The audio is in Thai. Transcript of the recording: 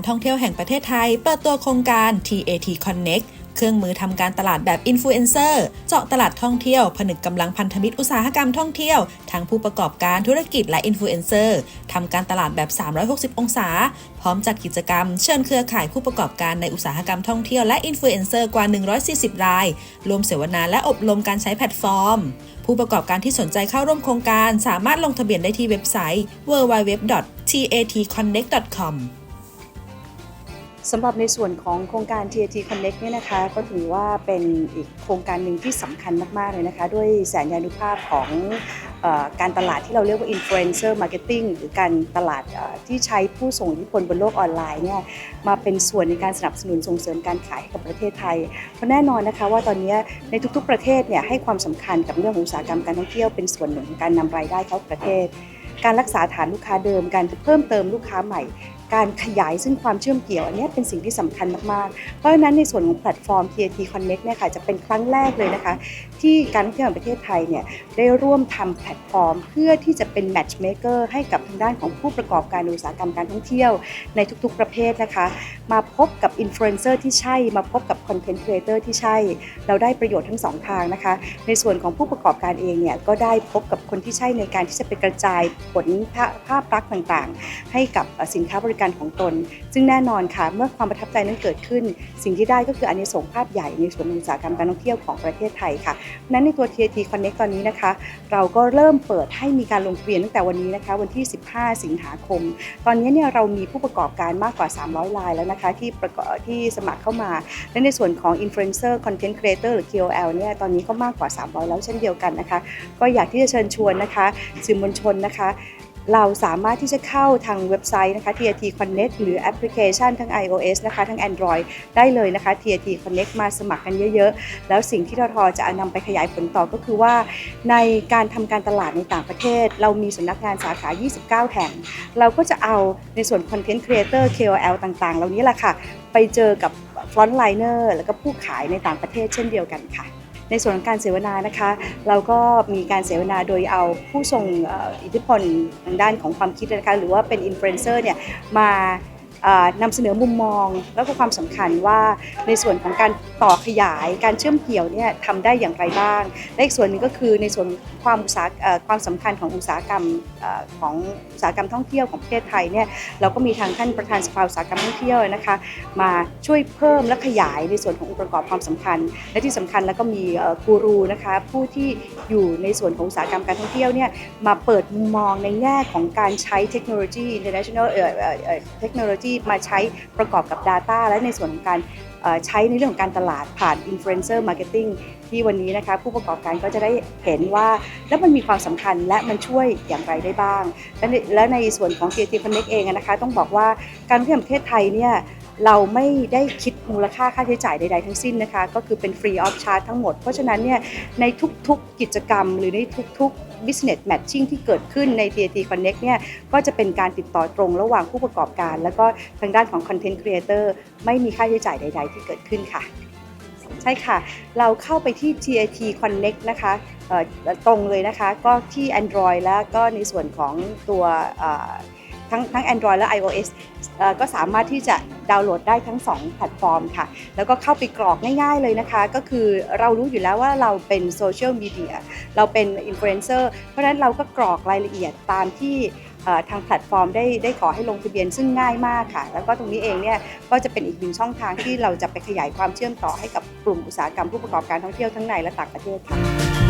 การท่องเที่ยวแห่งประเทศไทย เปิดตัวโครงการ TAT Connect เครื่องมือทำการตลาดแบบอินฟลูเอนเซอร์เจาะตลาดท่องเที่ยว ผนึกกำลังพันธมิตรอุตสาหกรรมท่องเที่ยว ทั้งผู้ประกอบการธุรกิจและอินฟลูเอนเซอร์ทำการตลาดแบบ 360 องศา พร้อมจัดกิจกรรม เชิญเครือข่ายผู้ประกอบการในอุตสาหกรรมท่องเที่ยวและอินฟลูเอนเซอร์กว่า 140 ราย รวมเสวนาและอบรมการใช้แพลตฟอร์ม ผู้ประกอบการที่สนใจเข้าร่วมโครงการ สามารถลงทะเบียนได้ที่เว็บไซต์ www.tatconnect.com สำหรับในส่วนของโครงการ TAT Connect เนี่ยนะคะก็ถือว่าเป็นอีกโครงการหนึ่งที่สำคัญมากๆเลยนะคะ ด้วยแสนยานุภาพของอการตลาดที่เราเรียกว่า Influencer Marketing หรือการตลาดที่ใช้ผู้ส่งอิทธิพลบนโลกออนไลน์เนี่ยมาเป็นส่วนในการสนับสนุนส่งเสริมการขายให้กับประเทศไทย เพราะแน่นอนนะคะว่าตอนนี้ในทุกๆประเทศเนี่ยให้ความสำคัญกับเรื่องของอุตสาหกรรมการท่องเที่ยวเป็นส่วนหนึ่งของการนำรายได้เข้าประเทศการรักษาฐานลูกค้าเดิม การเพิ่มเติมลูกค้าใหม่ การขยายซึ่งความเชื่อมเกี่ยวอันนี้เป็นสิ่งที่สำคัญมากๆ เพราะฉะนั้นในส่วนของแพลตฟอร์ม TAT Connect เนี่ยค่ะจะเป็นครั้งแรกเลยนะคะ ที่การท่องเที่ยวแห่งประเทศไทยเนี่ยได้ร่วมทำแพลตฟอร์ม เพื่อที่จะเป็น matchmaker ให้กับทางด้านของผู้ประกอบการอุตสาหกรรมการท่องเที่ยวในทุกๆ ประเภทนะคะ มาพบกับอินฟลูเอนเซอร์ที่ใช่ มาพบกับคอนเทนต์ครีเอเตอร์ที่ใช่ เราได้ประโยชน์ทั้งสองทางนะคะ ในส่วนของผู้ประกอบการเองเนี่ยก็ได้พบกับคนที่ใช่ในการที่จะไปกระจายผลภาภาพลักษณ์ต่างๆ ให้กับสินค้าบริการของตน ซึ่งแน่นอนค่ะ เมื่อความประทับใจนั้นเกิดขึ้น สิ่งที่ได้ก็คืออันนี้ส่งส์ภาพใหญ่ในส่วนอุตสาหกรรมการท่องเที่ยวของประเทศไทยค่ะนั้นในตัว TAT Connect ตอนนี้นะคะ เราก็เริ่มเปิดให้มีการลงทะเบียนตั้งแต่วันนี้นะคะ วันที่ 15 สิงหาคม ตอนนี้เนี่ยเรามีผู้ประกอบการมากกว่า 300 รายแล้วนะคะ ที่ประกอบที่สมัครเข้ามา และในส่วนของ Influencer Content Creator หรือ KOL เนี่ยตอนนี้ก็มากกว่า 300 แล้วเช่นเดียวกันนะคะ ก็อยากที่จะเชิญชวนนะคะสื่อมวลชนนะคะ เราสามารถที่จะเข้าทางเว็บไซต์นะคะ TAT Connect หรือแอปพลิเคชันทั้ง iOS นะคะทั้ง Android ได้เลยนะคะ TAT Connect มาสมัครกันเยอะๆ แล้วสิ่งที่ททจะนำไปขยายผลต่อก็คือว่า ในการทำการตลาดในต่างประเทศ เรามีสำนักงานสาขา 29 แห่ง เราก็จะเอาในส่วน Content Creator KOL ต่างๆ เหล่านี้แหละค่ะ ไปเจอกับ Frontliner แล้วก็ผู้ขายในต่างประเทศเช่นเดียวกันค่ะ ในส่วนของการเสวนานะคะ เราก็มีการเสวนาโดยเอาผู้ทรงอิทธิพลทางด้านของความคิดนะคะหรือว่าเป็นอินฟลูเอนเซอร์เนี่ยมา นำเสนอมุมมองแล้วก็ความสำคัญว่าในส่วนของการต่อขยายการเชื่อมเกี่ยวเนี่ยทำได้อย่างไรบ้างและอีกส่วนหนึ่งก็คือในส่วนความอุตสาหความสำคัญของอุตสาหกรรมอของอุตสาหกรรมท่องเที่ยวของประเทศไทยเนี่ยเราก็มีทางท่านประธานสภาอุตสาหกรรมท่องเที่ยวนะคะมาช่วยเพิ่มและขยายในส่วนขององค์ประกอบความสำคัญ และที่สำคัญแล้วก็มีกูรูนะคะผู้ที่อยู่ในส่วนของอุตสาหกรรมการท่องเที่ยวเนี่ยมาเปิดมุมมองในแง่ของการใช้เทคโนโลยี international เทคโนโลยีมาใช้ประกอบกับ Data และในส่วนของการใช้ในเรื่องของการตลาดผ่าน Influencer Marketing ที่วันนี้นะคะผู้ประกอบการก็จะได้เห็นว่า แล้วมันมีความสำคัญและมันช่วยอย่างไรได้บ้าง และในและในส่วนของ Creative Connect เองนะคะ ต้องบอกว่าการท่องเที่ยวแห่งประเทศไทยเนี่ย เราไม่ได้คิดมูลค่าค่าใช้จ่ายใดๆทั้งสิ้นนะคะ ก็คือเป็นฟรีออฟชาร์ e ทั้งหมด เพราะฉะนั้นเนี่ยในทุกๆกิจกรรม หรือในทุกๆ business matching ที่เกิดขึ้นใน TAT Connect เนี่ยก็จะเป็นการติดต่อตรงระหว่างผู้ประกอบการ แล้วก็ทางด้านของ Content Creator ไม่มีค่าใช้จ่ายใด ๆ ที่เกิดขึ้นค่ะใช่ค่ะ เราเข้าไปที่ TAT Connect นะคะตรงเลยนะคะ ก็ที่ Android แล้วก็ในส่วนของตัว ทั้งทั้ง Android และ iOS ก็สามารถที่จะดาวน์โหลดได้ทั้ง 2 แพลตฟอร์มค่ะ แล้วก็เข้าไปกรอกง่ายๆเลยนะคะ ก็คือเรารู้อยู่แล้วว่าเราเป็นโซเชียลมีเดียเราเป็นอินฟลูเอนเซอร์เพราะฉะนั้นเราก็กรอกรายละเอียดตามที่ทางแพลตฟอร์มได้ได้ขอให้ลงทะเบียนซึ่งง่ายมากค่ะ แล้วก็ตรงนี้เองเนี่ยก็จะเป็นอีกหนึ่งช่องทางที่เราจะไปขยายความเชื่อมต่อให้กับกลุ่มอุตสาหกรรมผู้ประกอบการท่องเที่ยวทั้งในและต่างประเทศค่ะ